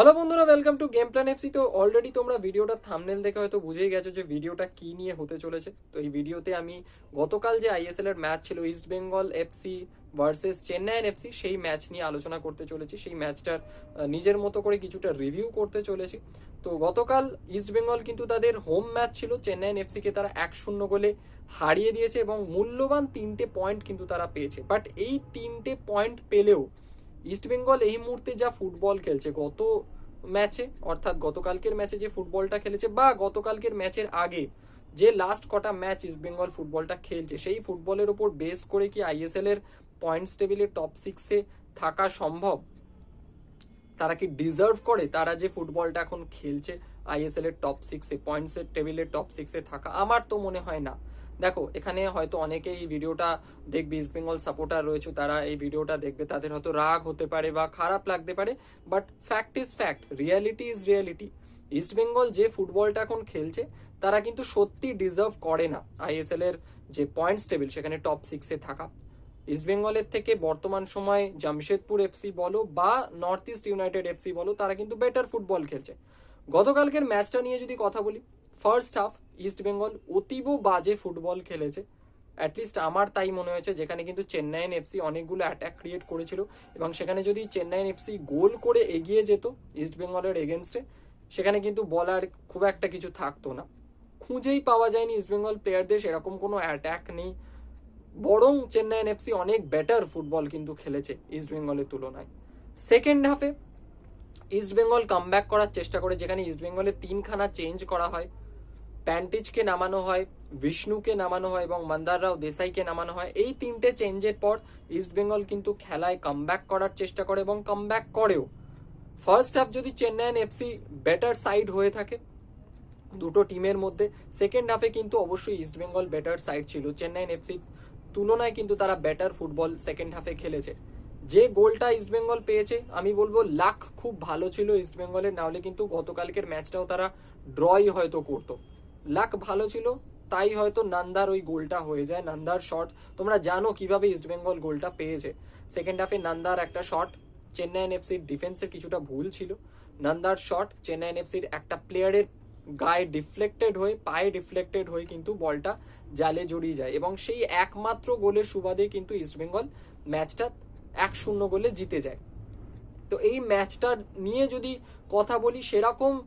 Hello বন্ধুরা welcome to game plan FC তো already তোমরা ভিডিওটা থামনেল দেখে হয়তো বুঝেই গেছো যে ভিডিওটা কি নিয়ে হতে চলেছে। তো এই ভিডিওতে আমি গতকাল যে আইএসএল এর ম্যাচ ছিল East Bengal FC versus Chennaiyin FC সেই ম্যাচ নিয়ে আলোচনা করতে চলেছি। সেই ম্যাচটার নিজের মতো করে কিছুটা রিভিউ করতে চলেছি। তো গতকাল ইস্ট বেঙ্গল কিন্তু তাদের হোম ম্যাচ ছিল। চেন্নাইন এফসিকে তারা এক শূন্য গোলে হারিয়ে দিয়েছে এবং মূল্যবান তিনটে পয়েন্ট কিন্তু তারা পেয়েছে। বাট এই তিনটে পয়েন্ট পেলেও ইস্টবেঙ্গল এই মুহূর্তে যা ফুটবল খেলছে, গত ম্যাচে অর্থাৎ গতকালকের ম্যাচে যে ফুটবলটা খেলেছে বা গতকালকের ম্যাচের আগে যে লাস্ট কটা ম্যাচ ইস্টবেঙ্গল ফুটবলটা খেলছে, সেই ফুটবলের ওপর বেস করে কি আইএসএল এর পয়েন্টস টেবিলের টপ সিক্সে থাকা সম্ভব? তারা কি ডিজার্ভ করে? তারা যে ফুটবলটা এখন খেলছে আইএসএল এর টপ সিক্সে পয়েন্টসের টেবিলের টপ সিক্সে থাকা? আমার তো মনে হয় না। দেখো, এখানে হয়তো অনেকেই এই ভিডিওটা দেখবে ইস্ট বেঙ্গল সাপোর্টার রয়েছে, তারা এই ভিডিওটা দেখবে, তাদের হয়তো রাগ হতে পারে বা খারাপ লাগতে পারে but fact is fact reality is reality East Bengal যে ফুটবলটা এখন খেলছে, তারা কিন্তু সত্যি ডিজার্ভ করে না আইএসএল এর যে পয়েন্টস টেবিল সেখানে টপ সিক্সে থাকা। ইস্ট বেঙ্গলের থেকে বর্তমান সময়ে জামশেদপুর এফসি বলো বা নর্থ ইস্ট ইউনাইটেড এফসি বলো, তারা কিন্তু বেটার ফুটবল খেলছে। গতকালকের ম্যাচটা নিয়ে যদি কথা বলি ফার্স্ট হাফ ইস্ট বেঙ্গল অতীব বাজে ফুটবল খেলেছে। অ্যাটলিস্ট আমার তাই মনে হয়েছে, যেখানে কিন্তু চেন্নাইন এফসি অনেকগুলো অ্যাটাক ক্রিয়েট করেছিল এবং সেখানে যদি চেন্নাইন এফসি গোল করে এগিয়ে যেত ইস্ট বেঙ্গলের এগেনস্টে সেখানে কিন্তু বলার খুব একটা কিছু থাকতো না। খুঁজেই পাওয়া যায়নি ইস্ট বেঙ্গল প্লেয়ারদের সেরকম কোনো অ্যাটাক নেই। বরং চেন্নাইন এফসি অনেক বেটার ফুটবল কিন্তু খেলেছে ইস্ট বেঙ্গলের তুলনায়। সেকেন্ড হাফে ইস্ট বেঙ্গল কামব্যাক করার চেষ্টা করে, যেখানে ইস্ট বেঙ্গলের তিনখানা চেঞ্জ করা হয়। প্যান্টিজকে নামানো হয়, বিষ্ণুকে নামানো হয় এবং মন্দার রাও দেসাইকে নামানো হয়। এই তিনটে চেঞ্জের পর ইস্ট বেঙ্গল কিন্তু খেলায় কামব্যাক করার চেষ্টা করে এবং কামব্যাক করেও। ফার্স্ট হাফ যদি চেন্নাইন এফসি বেটার সাইড হয়ে থাকে, দুটো টিমের মধ্যে সেকেন্ড হাফে কিন্তু অবশ্যই ইস্ট বেঙ্গল বেটার সাইড ছিল। চেন্নাইন এফসি তুলনায় কিন্তু তারা বেটার ফুটবল সেকেন্ড হাফে খেলেছে। যে গোলটা ইস্ট বেঙ্গল পেয়েছে, আমি বলব লাখ খুব ভালো ছিল ইস্ট বেঙ্গলের, নাহলে কিন্তু গতকালকের ম্যাচটাও তারা ড্রই হয়তো করতো। লাক ভালো ছিল, তাই হয়তো নান্দার ওই গোলটা হয়ে যায়, নান্দার শট তোমরা জানো কীভাবে ইস্ট বেঙ্গল গোলটা পেয়েছে। সেকেন্ড হাফে নান্দার একটা শট চেন্নাইন এফসির ডিফেন্সের কিছুটা ভুল ছিল। নান্দার শট চেন্নাইন এফসির একটা প্লেয়ারের গায়ে ডিফ্লেক্টেড হয়ে, পায়ে ডিফ্লেক্টেড হয়ে কিন্তু বলটা জালে জড়িয়ে যায়। এবং সেই একমাত্র গোলের সুবাদে কিন্তু ইস্টবেঙ্গল ম্যাচটা এক শূন্য গোলে জিতে যায়। তো এই ম্যাচটা নিয়ে যদি কথা বলি, সেরকম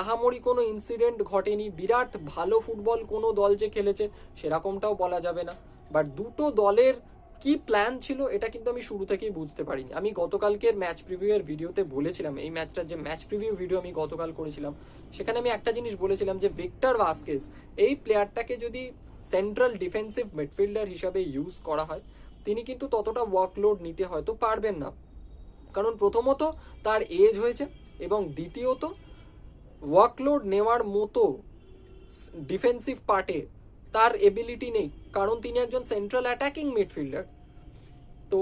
আহামরি কোনো ইনসিডেন্ট ঘটেনি। বিরাট ভালো ফুটবল কোনো দল যে খেলেছে, সেরকমটাও বলা যাবে না। বাট দুটো দলের কি প্ল্যান ছিল, এটা কিন্তু আমি শুরু থেকেই বুঝতে পারিনি। আমি গতকালকের ম্যাচ প্রিভিউয়ের ভিডিওতে বলেছিলাম, এই ম্যাচটার যে ম্যাচ প্রিভিউ ভিডিও আমি গতকাল করেছিলাম, সেখানে আমি একটা জিনিস বলেছিলাম যে ভিক্টর ভাস্কেজ এই প্লেয়ারটাকে যদি সেন্ট্রাল ডিফেন্সিভ মিডফিল্ডার হিসাবে ইউজ করা হয়, তিনি কিন্তু ততটা ওয়ার্কলোড নিতে হয়তো পারবেন না। কারণ প্রথমত তার এজ হয়েছে এবং দ্বিতীয়ত ওয়ার্কলোড নেওয়ার মতো ডিফেন্সিভ পার্টে তার এবিলিটি নেই। কারণ তিনি একজন সেন্ট্রাল অ্যাটাকিং মিডফিল্ডার তো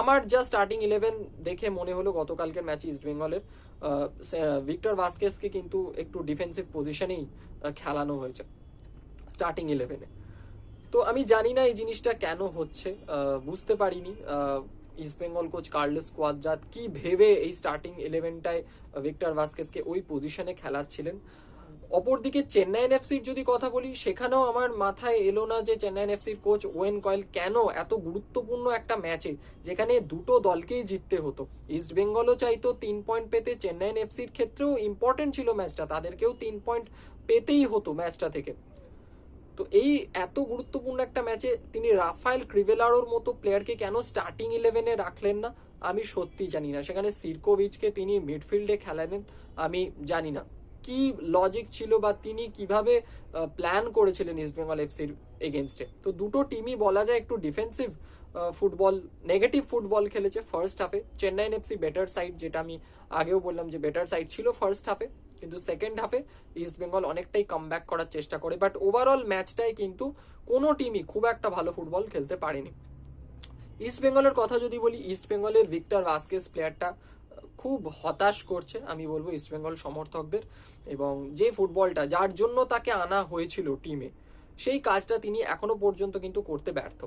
আমার যা স্টার্টিং ইলেভেন দেখে মনে হলো গতকালকের ম্যাচ ইস্ট বেঙ্গলের ভিক্টর ভাস্কেসকে কিন্তু একটু ডিফেন্সিভ পজিশনেই খেলানো হয়েছে স্টার্টিং ইলেভেনে তো আমি জানি না এই জিনিসটা কেন হচ্ছে বুঝতে পারিনি। East Bengal coach Carles Cuadrat কি ভেবে এই স্টার্টিং ইলেভেনটায় ভিক্টর ভাস্কেসকে ওই পজিশনে খেলাচ্ছিলেন? অপরদিকে চেন্নাইন এফসির যদি কথা বলি, সেখানেও আমার মাথায় এলো না যে চেন্নাইন এফসির কোচ ওয়েন কয়েল কেন এত গুরুত্বপূর্ণ একটা ম্যাচে যেখানে দুটো দলকেই জিততে হতো। ইস্ট বেঙ্গলও চাইতো তিন পয়েন্ট পেতে চেন্নাইন এফসির ক্ষেত্রেও ইম্পর্টেন্ট ছিল ম্যাচটা তাদেরকেও তিন পয়েন্ট পেতেই হতো ম্যাচটা থেকে। তো এই এত গুরুত্বপূর্ণ একটা ম্যাচে তিনি রাফায়েল ক্রিভেলারোর মতো প্লেয়ারকে কেন স্টার্টিং ইলেভেনে রাখলেন না? আমি সত্যি জানি না। সেখানে সিরকোভিচকে তিনি মিডফিল্ডে খেলালেন আমি জানি না। কি লজিক ছিল বা তিনি কীভাবে প্ল্যান করেছিলেন ইস্ট বেঙ্গল এফসির এগেনস্টে তো দুটো টিমই বলা যায় একটু ডিফেন্সিভ ফুটবল নেগেটিভ ফুটবল খেলেছে ফার্স্ট হাফে চেন্নাইন এফসি বেটার সাইড যেটা আমি আগেও বললাম যে বেটার সাইড ছিল ফার্স্ট হাফে কিন্তু সেকেন্ড হাফে ইস্ট বেঙ্গল অনেকটাই কামব্যাক করার চেষ্টা করে বাট ওভারঅল ম্যাচটায় কিন্তু কোনো টিমই খুব একটা ভালো ফুটবল খেলতে পারেনি। ইস্ট বেঙ্গলের কথা যদি বলি ইস্ট বেঙ্গলের ভিক্টর ভাস্কেস প্লেয়ারটা খুব হতাশ করছে, আমি বলব ইস্ট বেঙ্গল সমর্থকদের এবং যে ফুটবলটা যার জন্য তাকে আনা হয়েছিল টিমে সেই কাজটা তিনি এখনও পর্যন্ত কিন্তু করতে ব্যর্থ।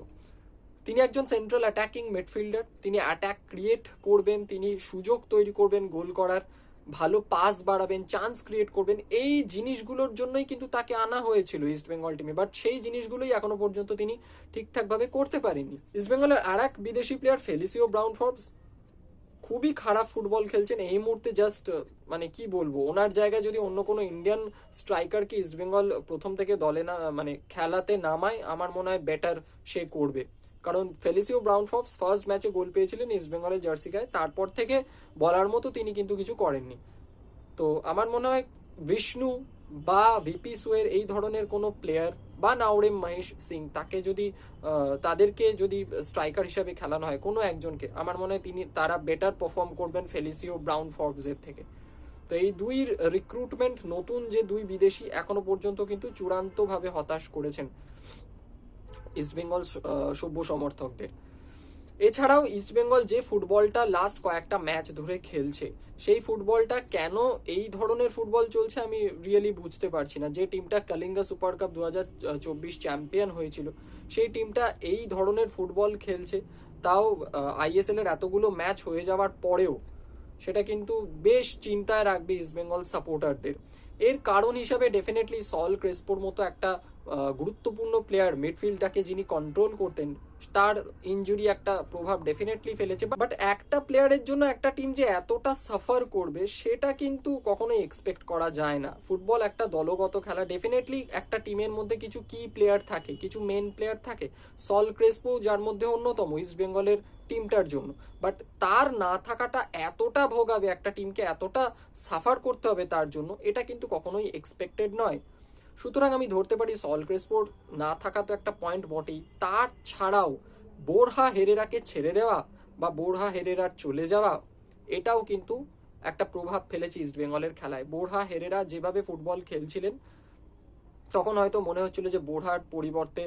তিনি একজন সেন্ট্রাল অ্যাটাকিং মিডফিল্ডার তিনি অ্যাটাক ক্রিয়েট করবেন, তিনি সুযোগ তৈরি করবেন গোল করার ভালো পাস বাড়াবেন চান্স ক্রিয়েট করবেন, এই জিনিসগুলোর জন্যই কিন্তু তাকে আনা হয়েছিল ইস্ট বেঙ্গল টিমে বাট সেই জিনিসগুলোই এখনও পর্যন্ত তিনি ঠিকঠাকভাবে করতে পারেননি। ইস্ট বেঙ্গলের আর এক বিদেশি প্লেয়ার ফেলিসিও ব্রাউন ফর্বস খুবই খারাপ ফুটবল খেলছেন। এই মুহূর্তে জাস্ট মানে কি বলব, ওনার জায়গায় যদি অন্য কোনো ইন্ডিয়ান স্ট্রাইকারকে ইস্টবেঙ্গল প্রথম থেকে দলে না মানে খেলাতে নামায়, আমার মনে হয় বেটার সে করবে। কারণ ফেলিসিও ব্রাউন ফক্স ফার্স্ট ম্যাচে গোল পেয়েছিলেন ইস্টবেঙ্গলের জার্সি গায়ে তারপর থেকে বলার মতো তিনি কিন্তু কিছু করেননি। তো আমার মনে হয় বিষ্ণু বা ভিপি সুয়ের এই ধরনের কোনো প্লেয়ার বা নাওরেম মহেশ সিং তাকে যদি তাদেরকে যদি স্ট্রাইকার হিসাবে খেলানো হয়, কোনো একজনকে, আমার মনে হয় তিনি, তারা বেটার পারফর্ম করবেন ফেলিসিও ব্রাউন ফর্বসের থেকে। তো এই দুই রিক্রুটমেন্ট নতুন যে দুই বিদেশি এখনও পর্যন্ত কিন্তু চূড়ান্তভাবে হতাশ করেছেন। ইস্টবেঙ্গল সভ্য সমর্থকদের। এছাড়াও ইস্টবেঙ্গল যে ফুটবলটা লাস্ট কয়েকটা ম্যাচ ধরে খেলছে, সেই ফুটবলটা কেন এই ধরনের ফুটবল চলছে আমি রিয়েলি বুঝতে পারছি না। যে টিমটা কালিঙ্গা সুপার কাপ দু হাজার চব্বিশ চ্যাম্পিয়ন হয়েছিল, সেই টিমটা এই ধরনের ফুটবল খেলছে। তাও আইএসএল এর এতগুলো ম্যাচ হয়ে যাওয়ার পরেও, সেটা কিন্তু বেশ চিন্তায় রাখবে ইস্টবেঙ্গল সাপোর্টারদের এর কারণ হিসাবে ডেফিনেটলি সল ক্রেসপোর মতো একটা গুরুত্বপূর্ণ প্লেয়ার মিডফিল্ডটাকে যিনি কন্ট্রোল করতেন, তার ইনজুরি একটা প্রভাব ডেফিনেটলি ফেলেছে। বাট একটা প্লেয়ারের জন্য একটা টিম যে এতটা সাফার করবে, সেটা কিন্তু কখনোই এক্সপেক্ট করা যায় না। ফুটবল একটা দলগত খেলা ডেফিনেটলি একটা টিমের মধ্যে কিছু কি প্লেয়ার থাকে, কিছু মেন প্লেয়ার থাকে। সল ক্রেসপো যার মধ্যে অন্যতম ইস্ট বেঙ্গলের টিমটার জন্য। বাট তার না থাকাটা এতটা ভোগাবে, একটা টিমকে এতটা সাফার করতে হবে তার জন্য, এটা কিন্তু কখনোই এক্সপেক্টেড নয়। সুতরাং আমি ধরতে পারি সল ক্রেসপোর না থাকা তো একটা পয়েন্ট বটেই। তার ছাড়াও বোরহা হেরেরাকে ছেড়ে দেওয়া বা বোরহা হেরেরার চলে যাওয়া, এটাও কিন্তু একটা প্রভাব ফেলেছে ইস্ট বেঙ্গলের খেলায়। বোরহা হেরেরা যেভাবে ফুটবল খেলছিলেন, তখন হয়তো মনে হচ্ছিল যে বোরহার পরিবর্তে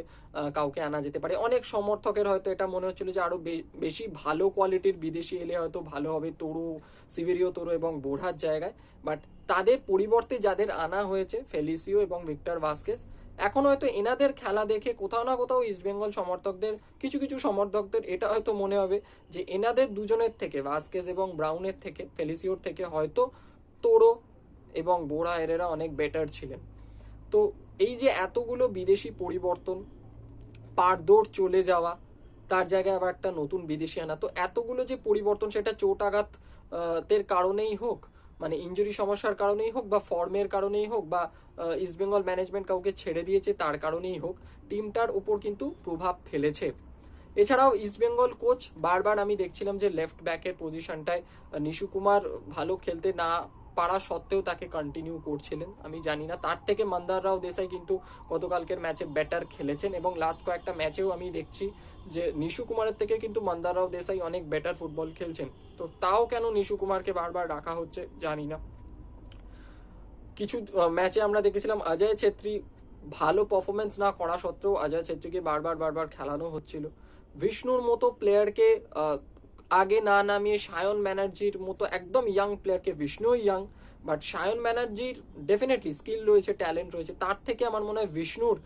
কাউকে আনা যেতে পারে। অনেক সমর্থকের হয়তো এটা মনে হচ্ছিল যে আরও বেশি ভালো কোয়ালিটির বিদেশি এলে হয়তো ভালো হবে তরু সিভেরিও তরু এবং বোরহার জায়গায়। বাট তাদের পরিবর্তে যাদের আনা হয়েছে, ফেলিসিও এবং ভিক্টর ভাস্কেস, এখন হয়তো এনাদের খেলা দেখে কোথাও না কোথাও ইস্টবেঙ্গল সমর্থকদের, কিছু কিছু সমর্থকদের এটা হয়তো মনে হবে যে এনাদের দুজনের থেকে, ভাস্কেস এবং ব্রাউনের থেকে, ফেলিসিওর থেকে হয়তো তোরো এবং বোরা এরেরা অনেক বেটার ছিলেন। তো এই যে এতগুলো বিদেশি পরিবর্তন পারদৌড় চলে যাওয়া, তার জায়গায় আবার একটা নতুন বিদেশি আনা, তো এতগুলো যে পরিবর্তন সেটা চোট আঘাতের কারণেই হোক মানে ইঞ্জুরি সমস্যার কারণেই হোক বা ফর্মের কারণেই হোক বা ইস্টবেঙ্গল ম্যানেজমেন্ট কাউকে ছেড়ে দিয়েছে তার কারণেই হোক টিমটার উপর কিন্তু প্রভাব ফেলেছে। এছাড়াও ইস্টবেঙ্গল কোচ বারবার আমি দেখছিলাম যে লেফট ব্যাকের পজিশনটায় নিশু কুমার ভালো খেলতে না পারা সত্ত্বেও তাকে কন্টিনিউ করছিলেন। আমি জানি না, তার থেকে মন্দার রাও দেশাই কিন্তু গতকালকের ম্যাচে বেটার খেলেছেন এবং লাস্ট কয়েকটা ম্যাচেও আমি দেখছি যে নিশু কুমারের থেকে কিন্তু মন্দার রাও দেশাই অনেক বেটার ফুটবল খেলছেন। তো তাও কেন নিশু কুমারকে বারবার রাখা হচ্ছে জানি না। কিছু ম্যাচে আমরা দেখেছিলাম অজয় ছেত্রী ভালো পারফরমেন্স না করা সত্ত্বেও অজয় ছেত্রীকে বারবার বারবার খেলানো হচ্ছিল। বিষ্ণুর মতো প্লেয়ারকে আগে না নামিয়ে সায়ন ব্যানার্জির মতো একদম ইয়াং প্লেয়ারকে বিষ্ণুও ইয়াং বাট সায়ন ব্যানার্জির ডেফিনেটলি স্কিল রয়েছে ট্যালেন্ট রয়েছে। তার থেকে আমার মনে হয় বিষ্ণুর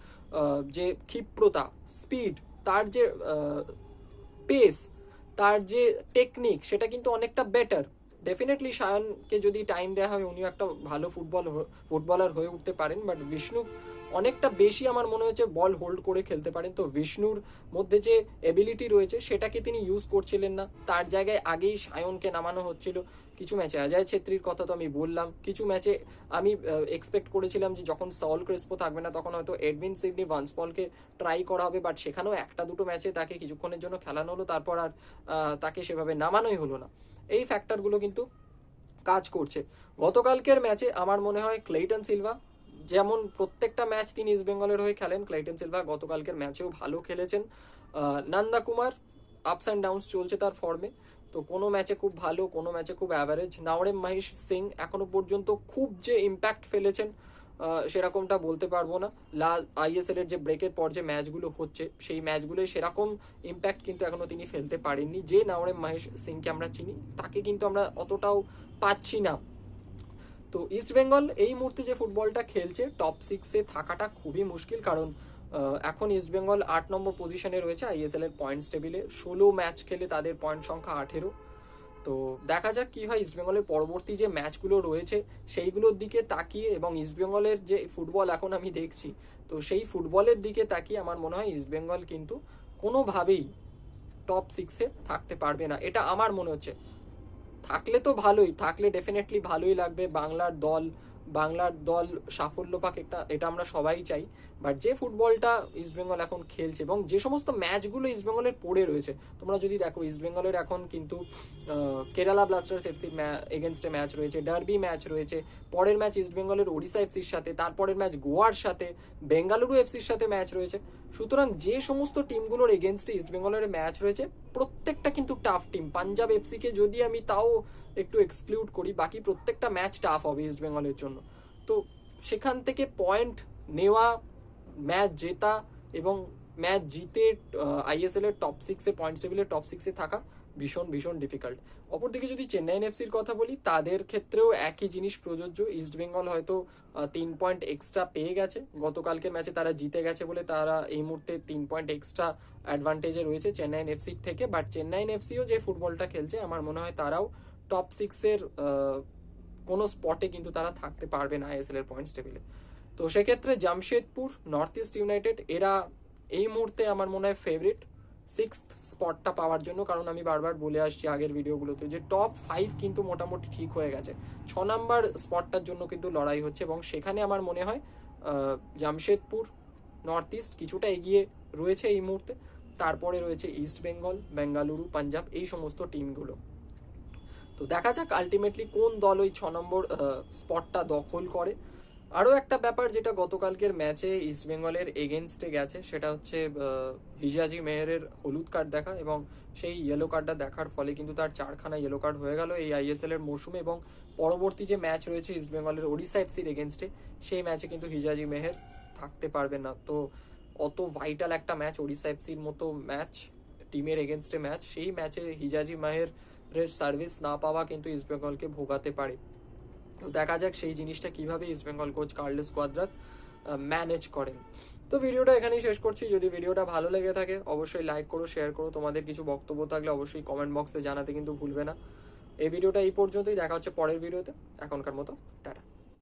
যে ক্ষিপ্রতা স্পিড তার যে পেস তার যে টেকনিক সেটা কিন্তু অনেকটা বেটার ডেফিনেটলি সায়নকে যদি টাইম দেওয়া হয়, উনিও একটা ভালো ফুটবল ফুটবলার হয়ে উঠতে পারেন বাট বিষ্ণু অনেকটা বেশি আমার মনে হয়েছে বল হোল্ড করে খেলতে পারেন। তো বিষ্ণুর মধ্যে যে এবিলিটি রয়েছে, সেটাকে তিনি ইউজ করছিলেন না। তার জায়গায় আগেই সায়নকে নামানো হচ্ছিল। কিছু ম্যাচে অজয় ছেত্রীর কথা তো আমি বললাম। কিছু ম্যাচে আমি এক্সপেক্ট করেছিলাম যে যখন সল ক্রেসপো থাকবে না, তখন হয়তো এডমিন সিডনি ভান্সপলকে ট্রাই করা হবে বাট সেখানেও একটা দুটো ম্যাচে তাকে কিছুক্ষণের জন্য খেলানো হলো। তারপর আর তাকে সেভাবে নামানোই হলো না। এই ফ্যাক্টরগুলো কিন্তু কাজ করছে। গতকালকের ম্যাচে আমার মনে হয় ক্লেইটন সিলভা, যেমন প্রত্যেকটা ম্যাচ তিনি ইস্ট বেঙ্গলের হয়ে খেলেন, ক্লেইটন সিলভা গতকালকের ম্যাচেও ভালো খেলেছেন। Nanda Kumar ups and downs চলছে তার ফর্মে তো কোনো ম্যাচে খুব ভালো, কোনো ম্যাচে খুব অ্যাভারেজ নাওরেম মহেশ সিং এখনও পর্যন্ত খুব যে ইম্প্যাক্ট ফেলেছেন সেরকমটা বলতে পারব না। আইএসএল এর যে ব্রেকের পর যে ম্যাচগুলো হচ্ছে, সেই ম্যাচগুলোয় সেরকম ইম্প্যাক্ট কিন্তু এখনও তিনি ফেলতে পারেননি। যে নাওরেম মহেশ সিংকে আমরা চিনি, তাকে কিন্তু আমরা অতটাও পাচ্ছি না। তো ইস্ট বেঙ্গল এই মুহূর্তে যে ফুটবলটা খেলছে টপ সিক্সে থাকাটা খুবই মুশকিল কারণ এখন ইস্ট বেঙ্গল আট নম্বর পজিশনে রয়েছে আইএসএল এর পয়েন্টস টেবিলে ষোলো ম্যাচ খেলে তাদের পয়েন্ট সংখ্যা আঠেরো। তো দেখা যাক কি হয় ইস্টবেঙ্গলের পরবর্তী যে ম্যাচগুলো রয়েছে, সেইগুলোর দিকে তাকিয়ে এবং ইস্টবেঙ্গলের যে ফুটবল এখন আমি দেখছি, তো সেই ফুটবলের দিকে তাকিয়ে আমার মনে হয় ইস্টবেঙ্গল কিন্তু কোনোভাবেই টপ সিক্সে থাকতে পারবে না। এটা আমার মনে হচ্ছে। থাকলে তো ভালোই, থাকলে ডেফিনেটলি ভালোই লাগবে। বাংলার দল বাংলার দল সাফল্য পাক একটা, এটা আমরা সবাই চাই। বাট যে ফুটবলটা ইস্টবেঙ্গল এখন খেলছে এবং যে সমস্ত ম্যাচগুলো ইস্টবেঙ্গলের পড়ে রয়েছে, তোমরা যদি দেখো ইস্টবেঙ্গলের এখন কিন্তু কেরালা ব্লাস্টার্স এফসির এগেনস্টে ম্যাচ রয়েছে ডার্বি ম্যাচ রয়েছে, পরের ম্যাচ ইস্টবেঙ্গলের ওড়িশা এফসির সাথে, তারপরের ম্যাচ গোয়ার সাথে বেঙ্গালুরু এফসির সাথে ম্যাচ রয়েছে। সুতরাং যে সমস্ত টিমগুলোর এগেনস্টে ইস্টবেঙ্গলের ম্যাচ রয়েছে প্রত্যেকটা কিন্তু টাফ টিম পাঞ্জাব এফসিকে যদি আমি তাও একটু এক্সক্লুড করি, বাকি প্রত্যেকটা ম্যাচ টাফ হবে ইস্ট বেঙ্গলের জন্য। তো সেখান থেকে পয়েন্ট নেওয়া ম্যাচ জেতা এবং ম্যাচ জিতে আইএসএল এর টপ সিক্সে পয়েন্ট টেবিলের টপ সিক্সে থাকা ভীষণ ভীষণ ডিফিকাল্ট অপরদিকে যদি চেন্নাইন এফসির কথা বলি, তাদের ক্ষেত্রেও একই জিনিস প্রযোজ্য। ইস্ট বেঙ্গল হয়তো তিন পয়েন্ট এক্সট্রা পেয়ে গেছে। গতকালকে ম্যাচে তারা জিতে গেছে বলে তারা এই মুহূর্তে তিন পয়েন্ট এক্সট্রা অ্যাডভান্টেজে রয়েছে চেন্নাইন এফসির থেকে। বাট চেন্নাইন এফসিও যে ফুটবলটা খেলছে, আমার মনে হয় তারাও টপ সিক্সের কোনো স্পটে কিন্তু তারা থাকতে পারবে না আইএসএল এর পয়েন্টস টেবিলে তো সেক্ষেত্রে জামশেদপুর নর্থ ইস্ট ইউনাইটেড এরা এই মুহূর্তে আমার মনে হয় ফেভারিট সিক্স স্পটটা পাওয়ার জন্য, কারণ আমি বারবার বলে আসছি আগের ভিডিওগুলোতে যে টপ ফাইভ কিন্তু মোটামুটি ঠিক হয়ে গেছে। ছ নাম্বার স্পটটার জন্য কিন্তু লড়াই হচ্ছে এবং সেখানে আমার মনে হয় জামশেদপুর নর্থ ইস্ট কিছুটা এগিয়ে রয়েছে এই মুহূর্তে। তারপরে রয়েছে ইস্ট বেঙ্গল বেঙ্গালুরু পাঞ্জাব এই সমস্ত টিমগুলো তো দেখা যাক আলটিমেটলি কোন দল ওই ছ নম্বর স্পটটা দখল করে। আরও একটা ব্যাপার যেটা গতকালকের ম্যাচে ইস্টবেঙ্গলের এগেনস্টে গেছে, সেটা হচ্ছে হিজাজি মেহেরের হলুদ কার্ড দেখা এবং সেই ইয়েলো কার্ডটা দেখার ফলে কিন্তু তার চারখানা ইয়েলো কার্ড হয়ে গেল এই আইএসএল এর মৌসুমে এবং পরবর্তী যে ম্যাচ রয়েছে ইস্টবেঙ্গলের ওড়িশা এফসির এগেনস্টে সেই ম্যাচে কিন্তু হিজাজি মেহের থাকতে পারবে না। তো অত ভাইটাল একটা ম্যাচ ওড়িশা এফসির মতো ম্যাচ টিমের এগেনস্টে ম্যাচ সেই ম্যাচে হিজাজি মাহের সার্ভিস না পাওয়া কিন্তু ইস্টবেঙ্গলকে ভোগাতে পারে। তো দেখা যাক সেই জিনিসটা কীভাবে East Bengal coach Carles Cuadrat manage করেন। তো ভিডিওটা এখানেই শেষ করছি। যদি ভিডিওটা ভালো লেগে থাকে, অবশ্যই লাইক করো শেয়ার করো। তোমাদের কিছু বক্তব্য থাকলে অবশ্যই কমেন্ট বক্সে জানাতে কিন্তু ভুলবে না। এই ভিডিওটা এই পর্যন্তই। দেখা হচ্ছে পরের ভিডিওতে। এখনকার মতো, টাটা।